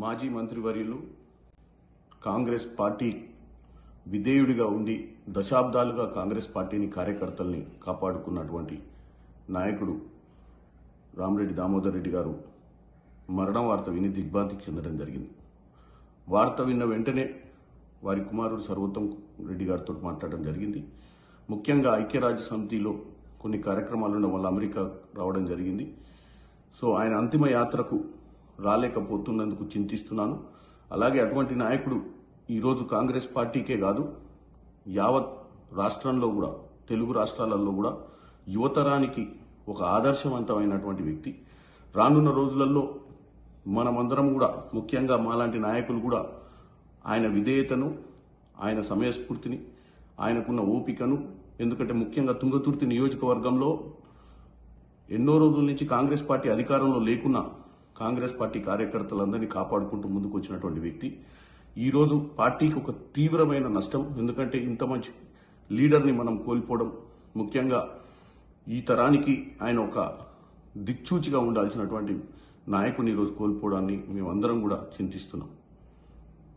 మాజీ మంత్రివర్యులు కాంగ్రెస్ పార్టీ విధేయుడిగా ఉండి దశాబ్దాలుగా కాంగ్రెస్ పార్టీని కార్యకర్తల్ని కాపాడుకున్నటువంటి నాయకుడు రామరెడ్డి దామోదర్ రెడ్డి గారు మరణం వార్త విని దిగ్భ్రాంతికి చెందడం జరిగింది. వార్త విన్న వెంటనే వారి కుమారుడు సర్వోత్తమ్ రెడ్డి గారితో మాట్లాడడం జరిగింది. ముఖ్యంగా ఐక్యరాజ్య సమితిలో కొన్ని కార్యక్రమాలు ఉండడం వల్ల అమెరికా రావడం జరిగింది. సో ఆయన అంతిమ యాత్రకు రాలేకపోతున్నందుకు చింతిస్తున్నాను. అలాగే అటువంటి నాయకుడు ఈరోజు కాంగ్రెస్ పార్టీకే కాదు యావత్ రాష్ట్రంలో కూడా తెలుగు రాష్ట్రాలలో కూడా యువతరానికి ఒక ఆదర్శవంతమైనటువంటి వ్యక్తి. రానున్న రోజులలో మనమందరం కూడా ముఖ్యంగా మాలాంటి నాయకులు కూడా ఆయన విధేయతను ఆయన సమయస్ఫూర్తిని ఆయనకున్న ఓపికను ఎందుకంటే ముఖ్యంగా తుంగతుర్తి నియోజకవర్గంలో ఎన్నో రోజుల నుంచి కాంగ్రెస్ పార్టీ అధికారంలో లేకున్నా కాంగ్రెస్ పార్టీ కార్యకర్తలందరినీ కాపాడుకుంటూ ముందుకు వచ్చినటువంటి వ్యక్తి ఈరోజు పార్టీకి ఒక తీవ్రమైన నష్టం. ఎందుకంటే ఇంత మంచి లీడర్ని మనం కోల్పోవడం ముఖ్యంగా ఈ తరానికి ఆయన ఒక దిక్చూచిగా ఉండాల్సినటువంటి నాయకుని ఈరోజు కోల్పోవడాన్ని మేమందరం కూడా చింతిస్తున్నాం.